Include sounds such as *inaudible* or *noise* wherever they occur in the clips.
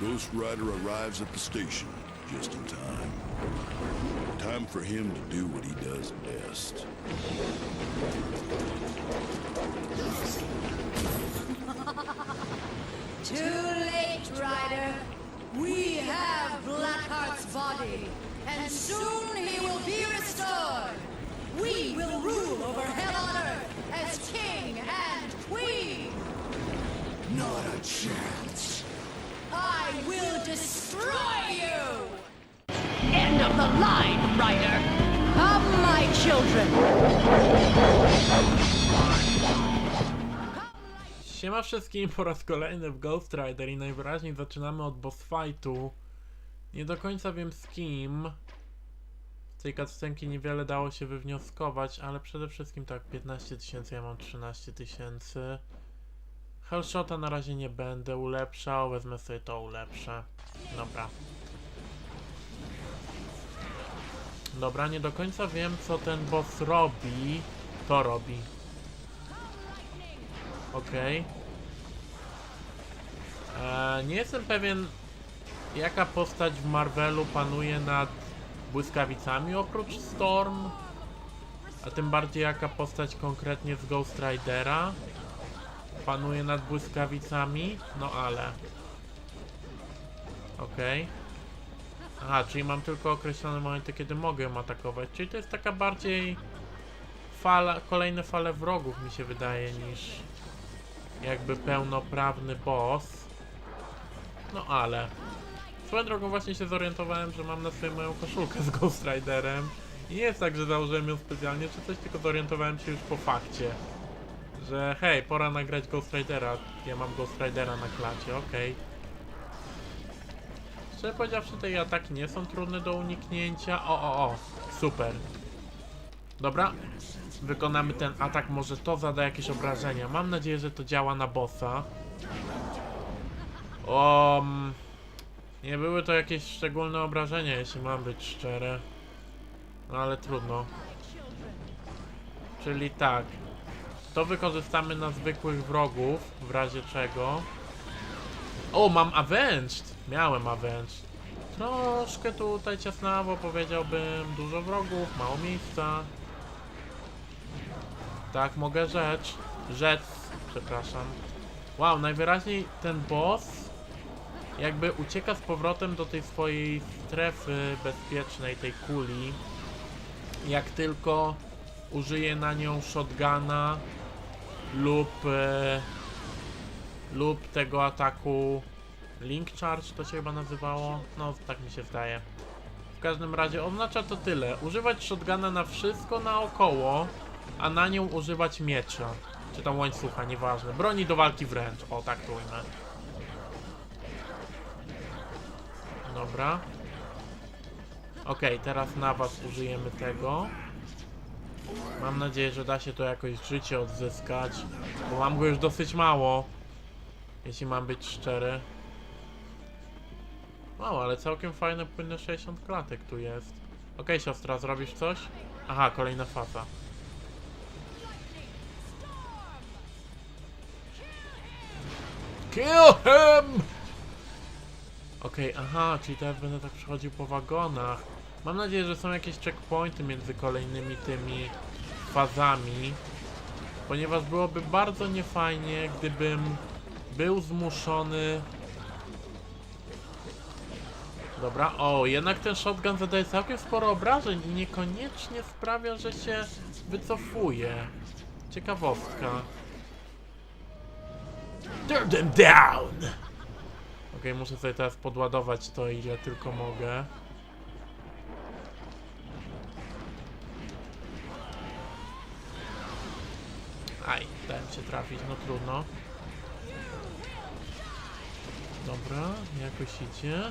Ghost Rider arrives at the station just in time. Time for him to do what he does best. *laughs* Too late, Ryder. We have Blackheart's body, and soon he will be restored. We will rule over Hell on Earth as king and queen. Not a chance. I will destroy you! End of the line, Ryder! Come, my children! Siema wszystkim po raz kolejny w Ghost Rider i najwyraźniej zaczynamy od boss fightu. Nie do końca wiem z kim. Z tej cutscenki niewiele dało się wywnioskować, ale przede wszystkim tak 15 tysięcy, ja mam 13 tysięcy. Hellshota na razie nie będę ulepszał, wezmę sobie to ulepszę. Dobra. Dobra, nie do końca wiem co ten boss robi. To robi. Okej. Eee, Nie jestem pewien, jaka postać w Marvelu panuje nad błyskawicami oprócz Storm. A tym bardziej jaka postać konkretnie z Ghost Ridera panuje nad błyskawicami. No ale. Okej. Aha, czyli mam tylko określone momenty, kiedy mogę ją atakować. Czyli to jest taka bardziej fala, kolejne fale wrogów mi się wydaje niż jakby pełnoprawny boss. No ale. Swoją drogą właśnie się zorientowałem, że mam na sobie moją koszulkę z Ghost Riderem. I nie jest tak, że założyłem ją specjalnie czy coś, tylko zorientowałem się już po fakcie. Że hej, pora nagrać Ghost Ridera. Ja mam Ghost Ridera na klacie, okej. Szczerze powiedziawszy, te ataki nie są trudne do uniknięcia. O, o, o, super. Dobra, wykonamy ten atak, może to zada jakieś obrażenia. Mam nadzieję, że to działa na bossa. Um, nie były to jakieś szczególne obrażenia, jeśli mam być szczery. No ale trudno. Czyli tak. To wykorzystamy na zwykłych wrogów, w razie czego. O, mam Avenged! Miałem Avenged. Troszkę tutaj ciasnawo, powiedziałbym. Dużo wrogów, mało miejsca. Tak, mogę rzecz. Rzec, przepraszam. Wow, najwyraźniej ten boss jakby ucieka z powrotem do tej swojej strefy bezpiecznej, tej kuli. Jak tylko użyje na nią shotguna lub e, lub tego ataku Link Charge to się chyba nazywało. No, tak mi się zdaje. W każdym razie oznacza to tyle. Używać shotguna na wszystko naokoło, a na nią używać miecza. Czy tam łańcucha, nieważne. Broni do walki wręcz. O, tak to ujmę. Dobra. Okej, teraz na was użyjemy tego. Mam nadzieję, że da się to jakoś życie odzyskać, bo mam go już dosyć mało. Jeśli mam być szczery. Wow, ale całkiem fajne płynne 60 klatek tu jest. Okej, siostra, zrobisz coś? Aha, kolejna faza. Kill him! Okej, aha, czyli teraz będę tak przechodził po wagonach. Mam nadzieję, że są jakieś checkpointy między kolejnymi tymi fazami. Ponieważ byłoby bardzo niefajnie, gdybym był zmuszony... Dobra, o, jednak ten shotgun zadaje całkiem sporo obrażeń i niekoniecznie sprawia, że się wycofuje. Ciekawostka. Turn them down! Okej, muszę sobie teraz podładować to ile tylko mogę. Aj, dałem się trafić, no trudno. Dobra, jakoś idzie.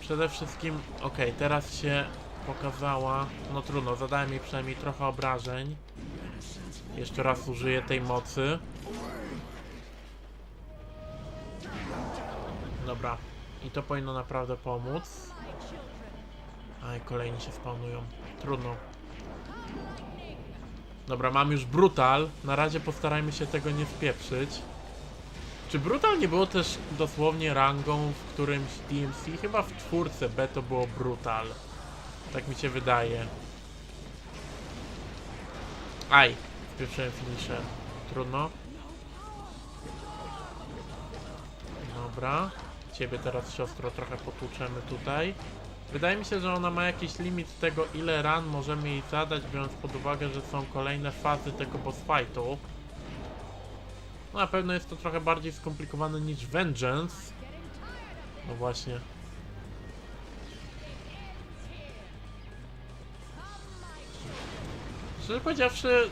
Przede wszystkim, okej, teraz się pokazała. No trudno, zadałem jej przynajmniej trochę obrażeń. Jeszcze raz użyję tej mocy. Dobra. I to powinno naprawdę pomóc. Aj, kolejni się spawnują. Trudno. Dobra, mam już brutal. Na razie postarajmy się tego nie spieprzyć. Czy Brutal nie było też dosłownie rangą w którymś DMC? Chyba w czwórce B to było Brutal. Tak mi się wydaje. Aj, spieprzyłem finisher. Trudno. Dobra. Ciebie teraz siostro trochę potłuczemy tutaj. Wydaje mi się, że ona ma jakiś limit tego ile ran możemy jej zadać, biorąc pod uwagę, że są kolejne fazy tego boss fightu. No, na pewno jest to trochę bardziej skomplikowane niż Vengeance. No właśnie. Szczerze powiedziawszy,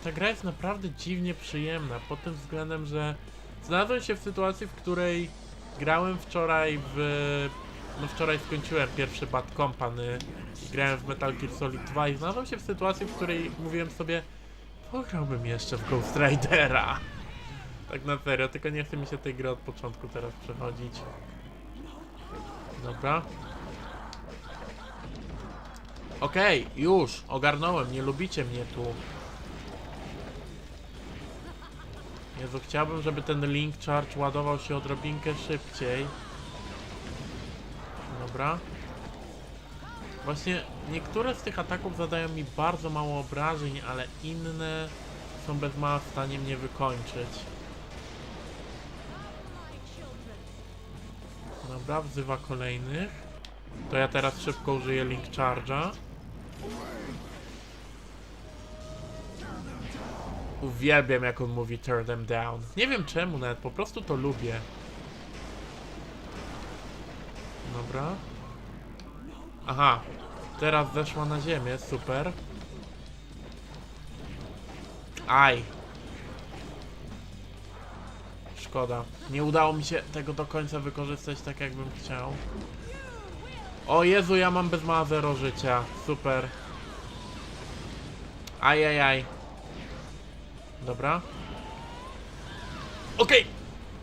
ta gra jest naprawdę dziwnie przyjemna, pod tym względem, że znalazłem się w sytuacji, w której grałem wczoraj w... No wczoraj skończyłem pierwszy Bad Company i grałem w Metal Gear Solid 2 i znalazłem się w sytuacji, w której mówiłem sobie pograłbym jeszcze w Ghost Ridera. Tak na serio, tylko nie chce mi się tej gry od początku teraz przechodzić. Dobra. Okej, już, ogarnąłem, nie lubicie mnie tu. Jezu, chciałbym, żeby ten link charge ładował się odrobinkę szybciej. Dobra. Właśnie niektóre z tych ataków zadają mi bardzo mało obrażeń, ale inne są bez mała w stanie mnie wykończyć. Dobra, wzywa kolejnych. To ja teraz szybko użyję Link Charge'a. Uwielbiam jak on mówi turn them down. Nie wiem czemu nawet, po prostu to lubię. Dobra. Aha, teraz zeszła na ziemię, super. Aj. Szkoda. Nie udało mi się tego do końca wykorzystać tak jakbym chciał. O Jezu, ja mam bez mała zero życia. Super. Ajajaj. Dobra. Okej.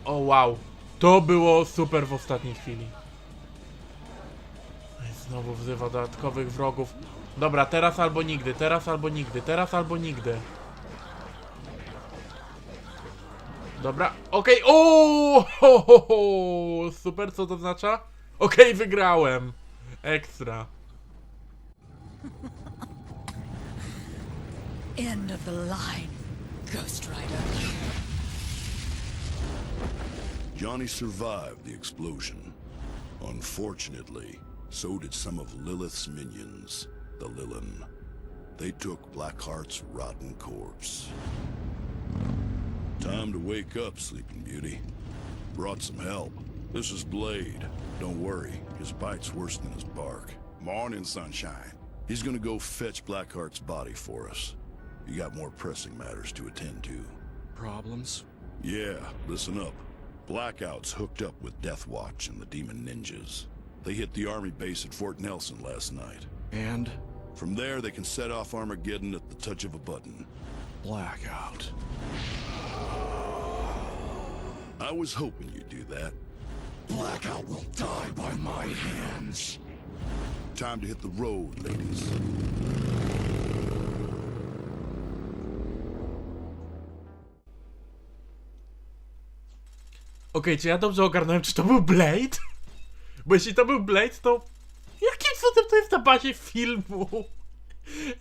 O wow. To było super w ostatniej chwili. Znowu wzywa dodatkowych wrogów. Dobra, teraz albo nigdy, teraz albo nigdy, teraz albo nigdy. Dobra, okej, o, ho, ho, ho, super, co to oznacza? Okej, wygrałem. Ekstra. End of the line, Ghost Rider. Johnny survived the explosion. Unfortunately, so did some of Lilith's minions, the Lilin. They took Blackheart's rotten corpse. Time to wake up, Sleeping Beauty. Brought some help. This is Blade. Don't worry, his bite's worse than his bark. Morning, Sunshine. He's gonna go fetch Blackheart's body for us. You got more pressing matters to attend to. Problems? Yeah, listen up. Blackout's hooked up with Deathwatch and the Demon Ninjas. They hit the army base at Fort Nelson last night. And From there, they can set off Armageddon at the touch of a button. blackout. I was hoping you'd do that. Blackout will die by my hands. Time to hit the road, ladies. Okej, czy ja dobrze ogarnąłem, czy to był Blade? Bo jeśli to był Blade, to... Jakim cudem to jest na bazie filmu?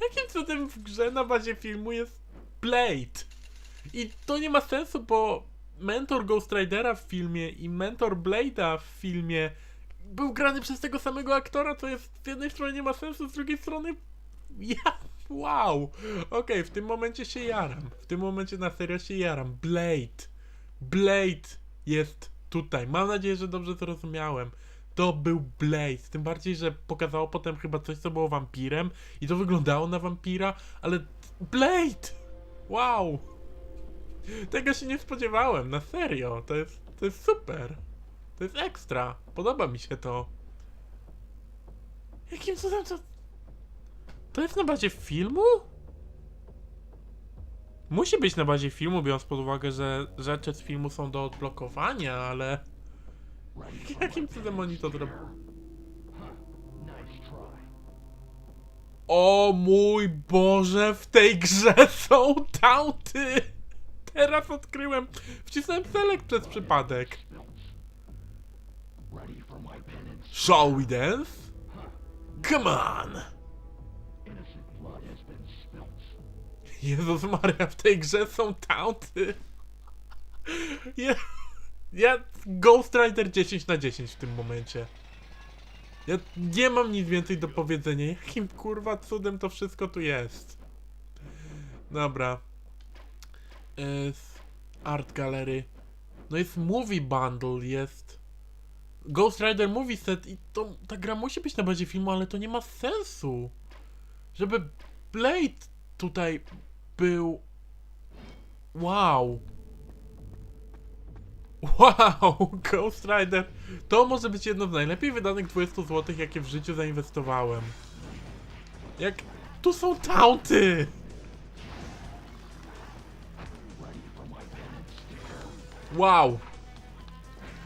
Jakim cudem w grze na bazie filmu jest Blade? I to nie ma sensu, bo mentor Ghost Ridera w filmie i mentor Blade'a w filmie był grany przez tego samego aktora, to jest z jednej strony nie ma sensu, z drugiej strony *laughs* ja, wow. Okej, w tym momencie się jaram. W tym momencie na serio się jaram. Blade. Blade jest tutaj. Mam nadzieję, że dobrze zrozumiałem. To był Blade. Tym bardziej, że pokazało potem chyba coś, co było wampirem i to wyglądało na wampira, ale Blade! Wow! Tego się nie spodziewałem, na serio. To jest, to jest super. To jest ekstra. Podoba mi się to. Jakim cudem to... To jest na bazie filmu? Musi być na bazie filmu, biorąc pod uwagę, że rzeczy z filmu są do odblokowania, ale... *laughs* Jakim cudem oni to zrobili? O mój Boże, w tej grze są taunty! Teraz odkryłem. Wcisnąłem select przez przypadek. Shall we dance? Come on! Jezus Maria, w tej grze są taunty. *laughs* Ja, ja Ghost Rider 10 na 10 w tym momencie. Ja nie mam nic więcej do powiedzenia. Jakim kurwa cudem to wszystko tu jest? Dobra. Jest Art Gallery. No jest Movie Bundle, jest Ghost Rider Movie Set i to, ta gra musi być na bazie filmu, ale to nie ma sensu. Żeby Blade tutaj był. Wow. Wow, *laughs* Ghost Rider. To może być jedno z najlepiej wydanych 20 zł, jakie w życiu zainwestowałem. Jak. Tu są taunty! Wow!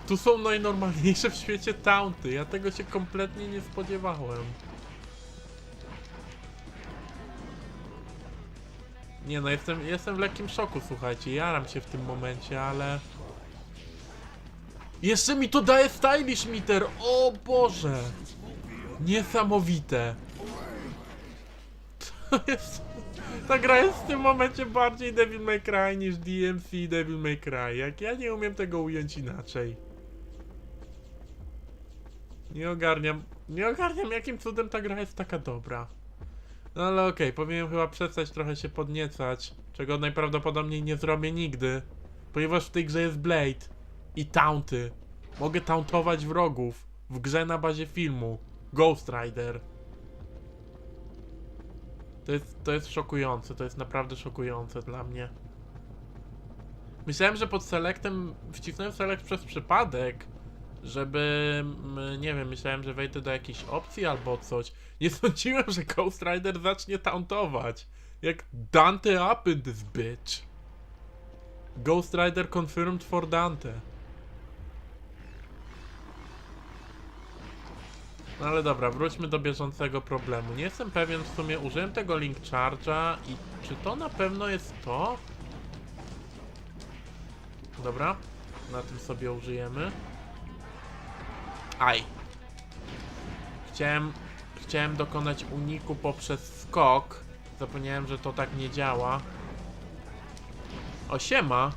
Tu są najnormalniejsze w świecie taunty. Ja tego się kompletnie nie spodziewałem. Nie no, jestem, jestem w lekkim szoku, słuchajcie. Jaram się w tym momencie, ale... Jeszcze mi to daje stylish meter! O Boże! Niesamowite! To jest... Ta gra jest w tym momencie bardziej Devil May Cry niż DMC Devil May Cry. Jak ja nie umiem tego ująć inaczej. Nie ogarniam... Nie ogarniam jakim cudem ta gra jest taka dobra. No ale okej, powinienem chyba przestać trochę się podniecać, czego najprawdopodobniej nie zrobię nigdy, ponieważ w tej grze jest Blade i taunty. Mogę tauntować wrogów w grze na bazie filmu Ghost Rider. To jest, to jest szokujące, to jest naprawdę szokujące dla mnie. Myślałem, że pod selectem wcisnąłem select przez przypadek, żeby, mm, nie wiem, myślałem, że wejdę do jakiejś opcji albo coś. Nie *laughs* sądziłem, że Ghost Rider zacznie tauntować. Jak Dante up in this bitch. Ghost Rider confirmed for Dante. No ale dobra, wróćmy do bieżącego problemu. Nie jestem pewien, w sumie użyłem tego Link Charge'a i czy to na pewno jest to? Dobra, na tym sobie użyjemy. Aj. Chciałem, chciałem dokonać uniku poprzez skok. Zapomniałem, że to tak nie działa. O, siema.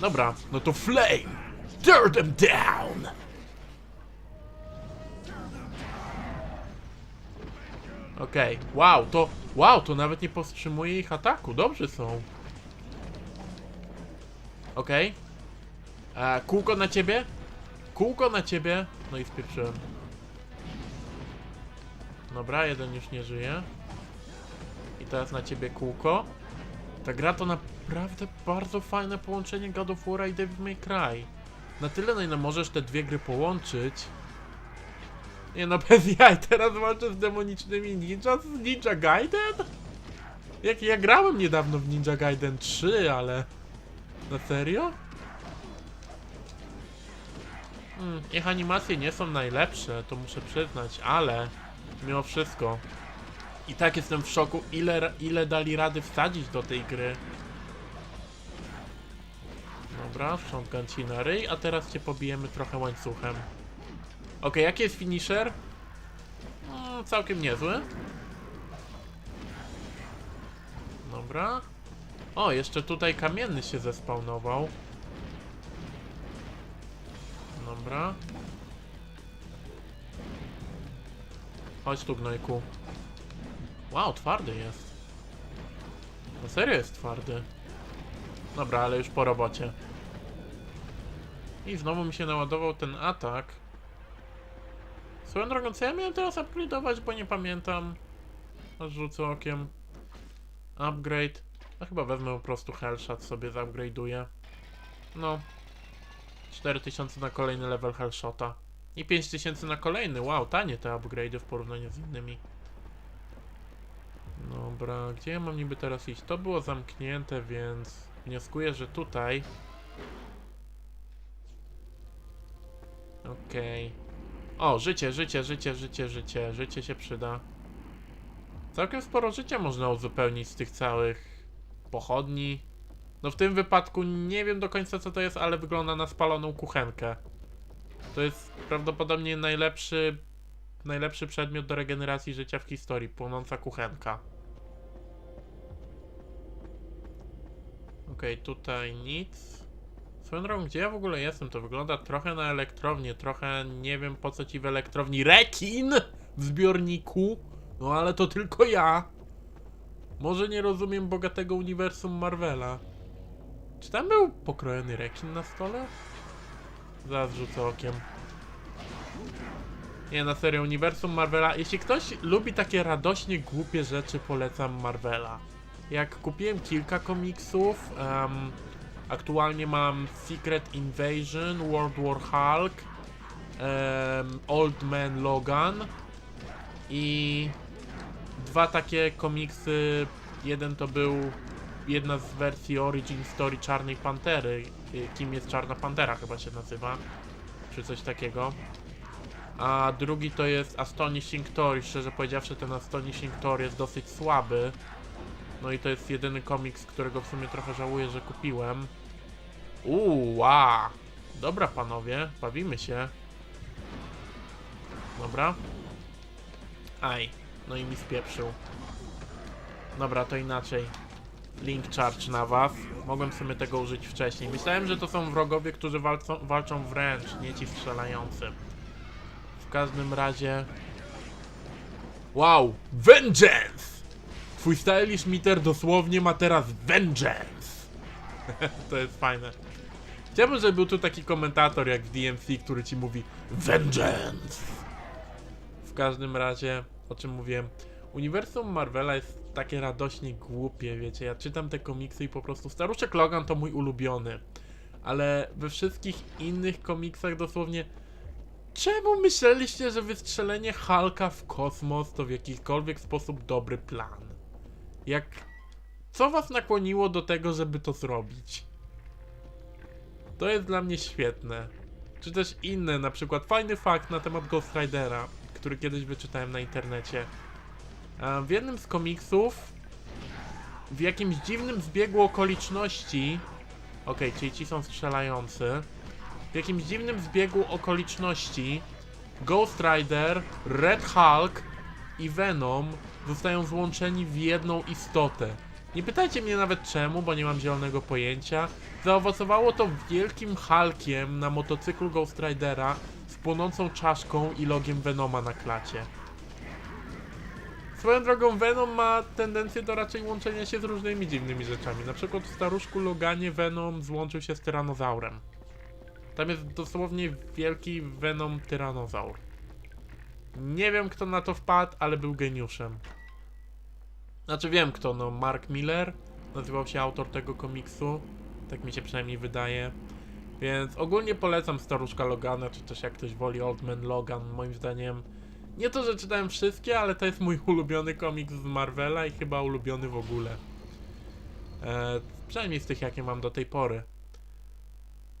Dobra, no to flame! Tear them down! Okej, wow, to... Wow, to nawet nie powstrzymuje ich ataku. Dobrzy są. Okej. E, Kółko na ciebie? Kółko na ciebie. No i spieprzyłem. Dobra, jeden już nie żyje. I teraz na ciebie kółko. Ta gra to naprawdę bardzo fajne połączenie God of War i Devil May Cry. Na tyle, na ile możesz te dwie gry połączyć. Nie no, *laughs* bez jaj, teraz walczę z demonicznymi ninja z Ninja Gaiden? Jak ja grałem niedawno w Ninja Gaiden 3, ale... Na serio? Mm, ich animacje nie są najlepsze, to muszę przyznać, ale mimo wszystko i tak jestem w szoku, ile, ile dali rady wsadzić do tej gry. Dobra, shotgun ci na ryj, a teraz cię pobijemy trochę łańcuchem. Ok, jaki jest finisher? Mm, całkiem niezły. Dobra. O, jeszcze tutaj kamienny się zespawnował. Dobra. Chodź tu, gnojku. Wow, twardy jest. Na serio jest twardy. Dobra, ale już po robocie. I znowu mi się naładował ten atak. Swoją drogą, co ja miałem teraz upgrade'ować, bo nie pamiętam. Rzucę okiem. Upgrade. A chyba wezmę po prostu Hellshot sobie zupgrade'uję. No. 4000 na kolejny level Hellshota. I 5000 na kolejny. Wow, tanie te upgrade'y w porównaniu z innymi. Dobra, gdzie ja mam niby teraz iść? To było zamknięte, więc wnioskuję, że tutaj. Okej. O, życie, życie, życie, życie, życie. Życie się przyda. Całkiem sporo życia można uzupełnić z tych całych pochodni. No w tym wypadku nie wiem do końca co to jest, ale wygląda na spaloną kuchenkę. To jest prawdopodobnie najlepszy, najlepszy przedmiot do regeneracji życia w historii, płonąca kuchenka. Okej, tutaj nic. Swoją drogą, gdzie ja w ogóle jestem? To wygląda trochę na elektrownię, trochę nie wiem po co ci w elektrowni rekin w zbiorniku. No ale to tylko ja. Może nie rozumiem bogatego uniwersum Marvela. Czy tam był pokrojony rekin na stole? Zaraz rzucę okiem. Nie, na serio, uniwersum Marvela. Jeśli ktoś lubi takie radośnie głupie rzeczy, polecam Marvela. Jak kupiłem kilka komiksów, em, aktualnie mam Secret Invasion, World War Hulk, em, Old Man Logan i dwa takie komiksy. Jeden to był jedna z wersji Origin Story Czarnej Pantery. y, Kim jest Czarna Pantera chyba się nazywa, czy coś takiego. A drugi to jest Astonishing Thor szczerze powiedziawszy ten Astonishing Thor jest dosyć słaby. No i to jest jedyny komiks, którego w sumie trochę żałuję, że kupiłem. Wow. Dobra panowie, bawimy się. Dobra. Aj, no i mi spieprzył. Dobra, to inaczej. Link charge na was. Mogłem sobie tego użyć wcześniej. Myślałem, że to są wrogowie, którzy walczą, walczą wręcz, nie ci strzelający. W każdym razie... Wow! Vengeance! Twój stylish meter dosłownie ma teraz vengeance! *laughs* to jest fajne. Chciałbym, żeby był tu taki komentator jak w DMC, który ci mówi Vengeance! W każdym razie, o czym mówiłem, uniwersum Marvela jest takie radośnie głupie, wiecie, ja czytam te komiksy i po prostu Staruszek Logan to mój ulubiony, ale we wszystkich innych komiksach dosłownie czemu myśleliście, że wystrzelenie Hulka w kosmos to w jakikolwiek sposób dobry plan? Jak... Co was nakłoniło do tego, żeby to zrobić? To jest dla mnie świetne. Czy też inne, na przykład fajny fakt na temat Ghost Ridera, który kiedyś wyczytałem na internecie. W jednym z komiksów, w jakimś dziwnym zbiegu okoliczności, okej, czyli ci są strzelający, w jakimś dziwnym zbiegu okoliczności Ghost Rider, Red Hulk i Venom zostają złączeni w jedną istotę. Nie pytajcie mnie nawet czemu, bo nie mam zielonego pojęcia. Zaowocowało to wielkim Hulkiem na motocyklu Ghost Ridera z płonącą czaszką i logiem Venoma na klacie. Swoją drogą Venom ma tendencję do raczej łączenia się z różnymi dziwnymi rzeczami. Na przykład w staruszku Loganie Venom złączył się z tyranozaurem. Tam jest dosłownie wielki Venom tyranozaur. Nie wiem kto na to wpadł, ale był geniuszem. Znaczy wiem kto, no Mark Miller nazywał się autor tego komiksu. Tak mi się przynajmniej wydaje. Więc ogólnie polecam staruszka Logana, czy też jak ktoś woli Old Man Logan, moim zdaniem. Nie to, że czytałem wszystkie, ale to jest mój *laughs* ulubiony komiks z Marvela i chyba ulubiony w ogóle. E, przynajmniej z tych, jakie mam do tej pory.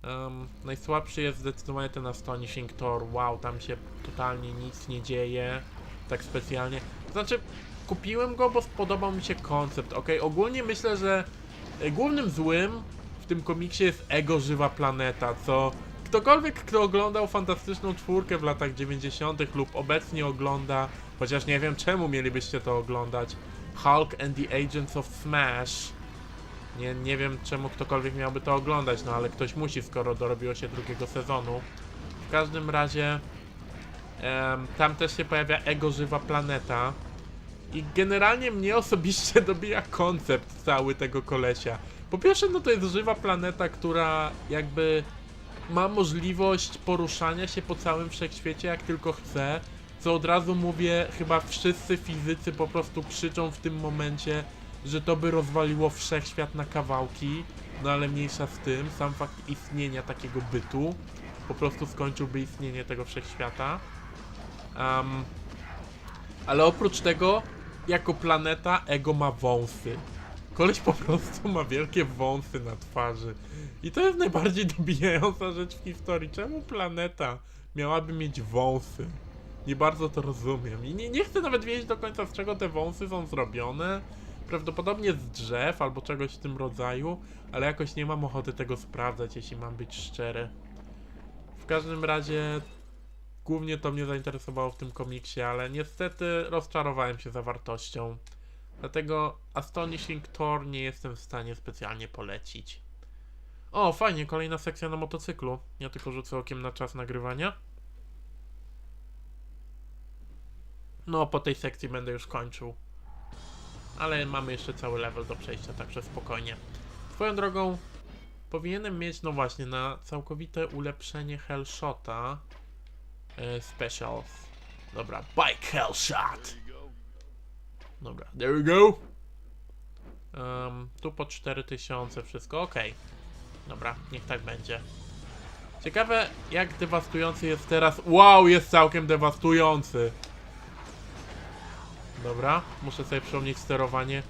Em, najsłabszy jest zdecydowanie ten Astonishing Thor. Wow, tam się totalnie nic nie dzieje. Tak specjalnie. Znaczy, kupiłem go, bo spodobał mi się koncept. Ok, ogólnie myślę, że e, głównym złym w tym komiksie jest Ego Żywa Planeta, co ktokolwiek, kto oglądał Fantastyczną Czwórkę w latach 90. lub obecnie ogląda, chociaż nie wiem czemu mielibyście to oglądać, Hulk and the Agents of Smash. Nie, nie wiem czemu ktokolwiek miałby to oglądać, no ale ktoś musi, skoro dorobiło się drugiego sezonu. W każdym razie em, tam też się pojawia Ego Żywa Planeta. I generalnie mnie osobiście *laughs* dobija koncept cały tego kolesia. Po pierwsze, no to jest żywa planeta, która jakby ma możliwość poruszania się po całym wszechświecie jak tylko chce. Co od razu mówię, chyba wszyscy fizycy po prostu krzyczą w tym momencie, że to by rozwaliło wszechświat na kawałki. No ale mniejsza z tym, sam fakt istnienia takiego bytu po prostu skończyłby istnienie tego wszechświata. Um, ale oprócz tego, jako planeta, Ego ma wąsy. Koleś po prostu ma wielkie wąsy na twarzy. I to jest najbardziej dobijająca rzecz w historii. Czemu planeta miałaby mieć wąsy? Nie bardzo to rozumiem. I nie, nie chcę nawet wiedzieć do końca, z czego te wąsy są zrobione. Prawdopodobnie z drzew albo czegoś w tym rodzaju, ale jakoś nie mam ochoty tego sprawdzać, jeśli mam być szczery. W każdym razie głównie to mnie zainteresowało w tym komiksie, ale niestety rozczarowałem się zawartością. Dlatego Astonishing Thor nie jestem w stanie specjalnie polecić. O, fajnie, kolejna sekcja na motocyklu. Ja tylko rzucę okiem na czas nagrywania. No, po tej sekcji będę już kończył. Ale mamy jeszcze cały level do przejścia, także spokojnie. Swoją drogą, powinienem mieć, no właśnie, na całkowite ulepszenie Hellshota e, Specials. Dobra, Bike Hellshot! Dobra, there we go! Um, tu po 4000 wszystko, ok. Dobra, niech tak będzie. Ciekawe, jak dewastujący jest teraz. Wow, jest całkiem dewastujący. Dobra, muszę sobie przypomnieć sterowanie.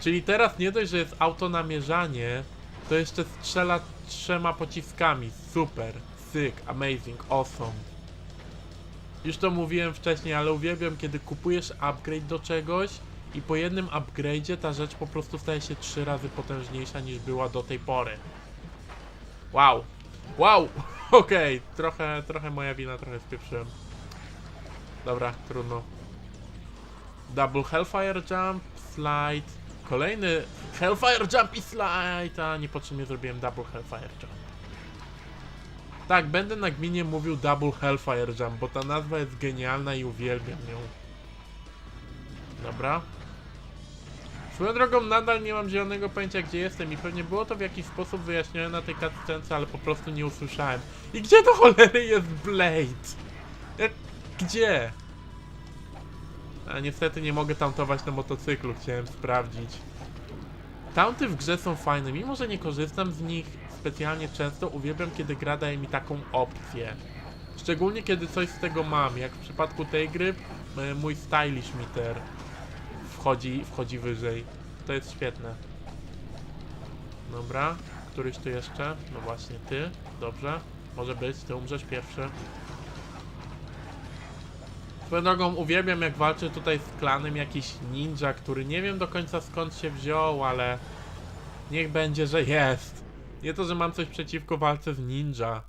Czyli teraz nie dość, że jest auto namierzanie, to jeszcze strzela trzema pociskami. Super, sick, amazing, awesome. Już to mówiłem wcześniej, ale uwielbiam, kiedy kupujesz upgrade do czegoś i po jednym upgrade'zie ta rzecz po prostu staje się trzy razy potężniejsza niż była do tej pory. Wow. Wow! *laughs* Okej, trochę, trochę moja wina, trochę spieprzyłem. Dobra, trudno. Double Hellfire Jump, Slide. Kolejny Hellfire Jump i Slide, a niepotrzebnie zrobiłem Double Hellfire Jump. Tak, będę na gminie mówił Double Hellfire Jump, bo ta nazwa jest genialna i uwielbiam ją. Dobra. Swoją drogą nadal nie mam zielonego pojęcia gdzie jestem i pewnie było to w jakiś sposób wyjaśnione na tej cutscence, ale po prostu nie usłyszałem. I gdzie do cholery jest Blade? Gdzie? A niestety nie mogę tauntować na motocyklu, chciałem sprawdzić. Taunty w grze są fajne, mimo że nie korzystam z nich specjalnie często, uwielbiam kiedy gra daje mi taką opcję. Szczególnie kiedy coś z tego mam, jak w przypadku tej gry, e, mój stylish meter wchodzi, wchodzi wyżej. To jest świetne. Dobra, któryś tu jeszcze? No właśnie, ty. Dobrze. Może być, ty umrzesz pierwszy. Swoją drogą uwielbiam jak walczy tutaj z klanem jakiś ninja, który nie wiem do końca skąd się wziął, ale niech będzie, że jest. Nie to, że mam coś przeciwko walce z ninja.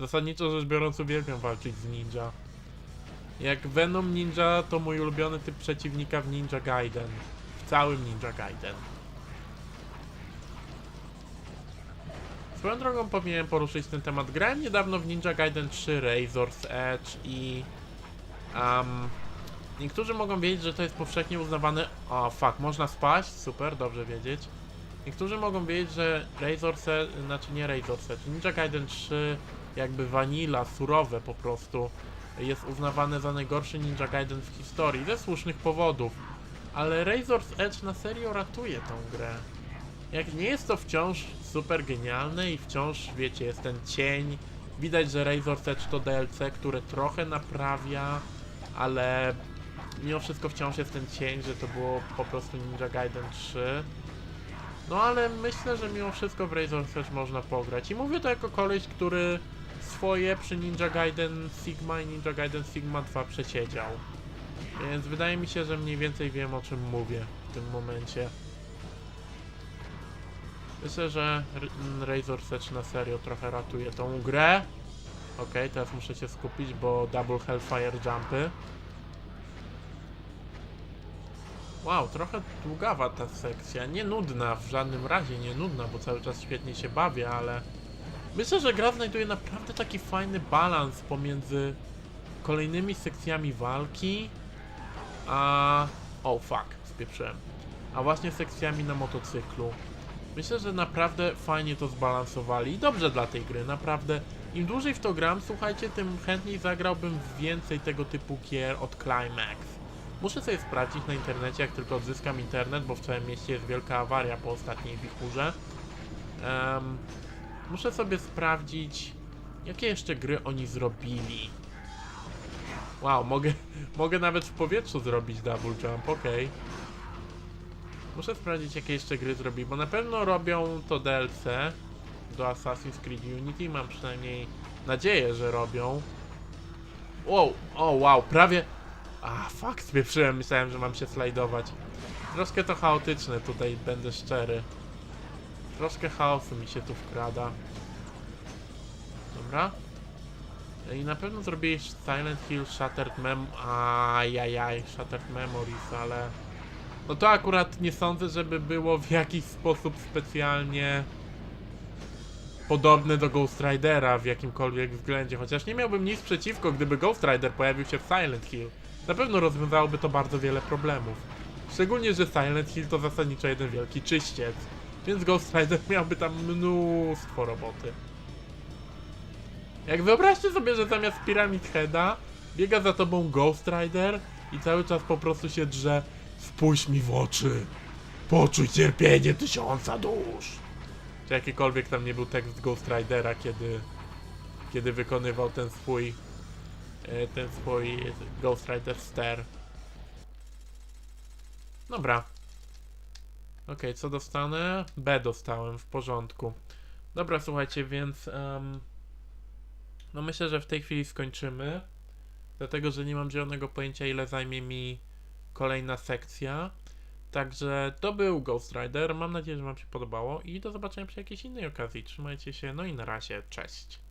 Zasadniczo rzecz biorąc uwielbiam walczyć z ninja. Jak Venom Ninja to mój ulubiony typ przeciwnika w Ninja Gaiden. W całym Ninja Gaiden. Swoją drogą powinienem poruszyć ten temat. Grałem niedawno w Ninja Gaiden 3 Razor's Edge i... Um, niektórzy mogą wiedzieć, że to jest powszechnie uznawane... O, fuck, można spaść? Super, dobrze wiedzieć. Niektórzy mogą wiedzieć, że Razor's Edge, znaczy nie Razor's Edge, Ninja Gaiden 3 jakby vanilla, surowe po prostu jest uznawane za najgorszy Ninja Gaiden w historii, ze słusznych powodów. Ale Razor's Edge na serio ratuje tą grę. Jak nie jest to wciąż super genialne i wciąż, wiecie, jest ten cień. Widać, że Razor's Edge to DLC, które trochę naprawia, ale mimo wszystko wciąż jest ten cień, że to było po prostu Ninja Gaiden 3. No ale myślę, że mimo wszystko w Razor's Edge można pograć. I mówię to jako koleś, który swoje przy Ninja Gaiden Sigma i Ninja Gaiden Sigma 2 przesiedział. Więc wydaje mi się, że mniej więcej wiem o czym mówię w tym momencie. Myślę, że R- Razor's Edge na serio trochę ratuje tą grę. Okej, teraz muszę się skupić, bo Double Hellfire Jumpy. Wow, trochę długawa ta sekcja. Nie nudna, w żadnym razie nie nudna, bo cały czas świetnie się bawię, ale myślę, że gra znajduje naprawdę taki fajny balans pomiędzy kolejnymi sekcjami walki, a... O, fuck, spieprzyłem. A właśnie sekcjami na motocyklu. Myślę, że naprawdę fajnie to zbalansowali i dobrze dla tej gry, naprawdę. Im dłużej w to gram, słuchajcie, tym chętniej zagrałbym więcej tego typu gier od Climax. Muszę sobie sprawdzić na internecie, jak tylko odzyskam internet, bo w całym mieście jest wielka awaria po ostatniej wichurze. Em, muszę sobie sprawdzić, jakie jeszcze gry oni zrobili. Wow, mogę, *laughs* mogę nawet w powietrzu zrobić double jump, okej. Muszę sprawdzić, jakie jeszcze gry zrobili, bo na pewno robią to DLC do Assassin's Creed Unity, mam przynajmniej nadzieję, że robią. Wow, o wow, prawie... A, fuck, spieprzyłem, myślałem, że mam się slajdować. Troszkę to chaotyczne tutaj, będę szczery. Troszkę chaosu mi się tu wkrada. Dobra. I na pewno zrobiłeś Silent Hill Shattered Mem... Ajajaj, Shattered Memories, ale... No to akurat nie sądzę, żeby było w jakiś sposób specjalnie podobne do Ghost Ridera w jakimkolwiek względzie, chociaż nie miałbym nic przeciwko, gdyby Ghost Rider pojawił się w Silent Hill. Na pewno rozwiązałoby to bardzo wiele problemów. Szczególnie, że Silent Hill to zasadniczo jeden wielki czyściec, więc Ghost Rider *laughs* miałby tam mnóstwo roboty. Jak wyobraźcie sobie, że zamiast Pyramid Heada biega za tobą Ghost Rider i cały czas po prostu się drze Spójrz mi w oczy, poczuj cierpienie tysiąca dusz. Czy jakikolwiek tam nie był tekst Ghost Ridera, kiedy, kiedy wykonywał ten swój e, ten swój Ghost Rider Ster. Dobra. Okej, co dostanę? B dostałem, w porządku. Dobra, słuchajcie, więc em, no myślę, że w tej chwili skończymy. Dlatego, że nie mam zielonego pojęcia ile zajmie mi kolejna sekcja. Także to był Ghost Rider. Mam nadzieję, że Wam się podobało i do zobaczenia przy jakiejś innej okazji. Trzymajcie się, no i na razie, cześć.